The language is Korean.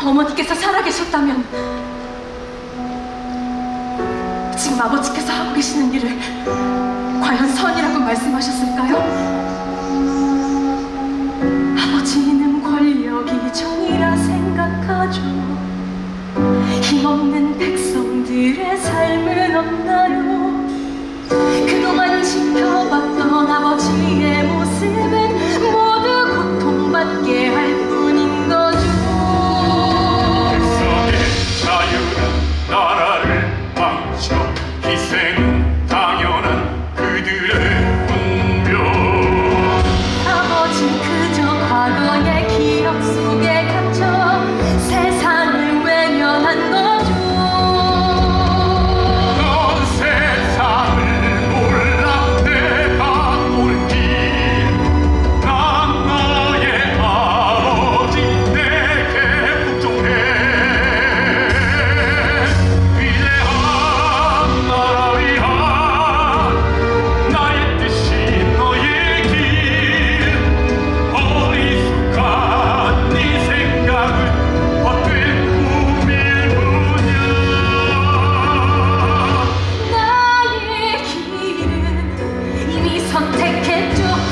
어머니께서 살아계셨다면 지금 아버지께서 하고 계시는 일을 과연 선이라고 말씀하셨을까요? 아버지는 권력이 정이라 생각하죠 힘없는 백성들의 삶은 없나요? 그동안 지켜봤던 아버지 당연한 그들의 운명. 사버진 그저 과거의 기억 속에